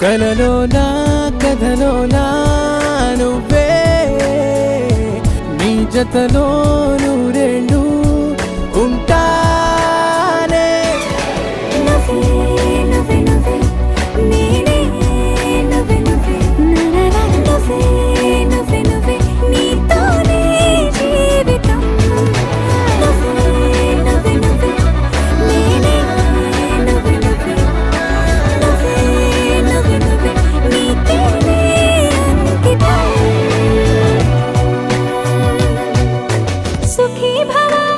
కలలో నా కథలో నా నువ్వే నీ జతలో నువ్వు రెండు সুখী ভাবা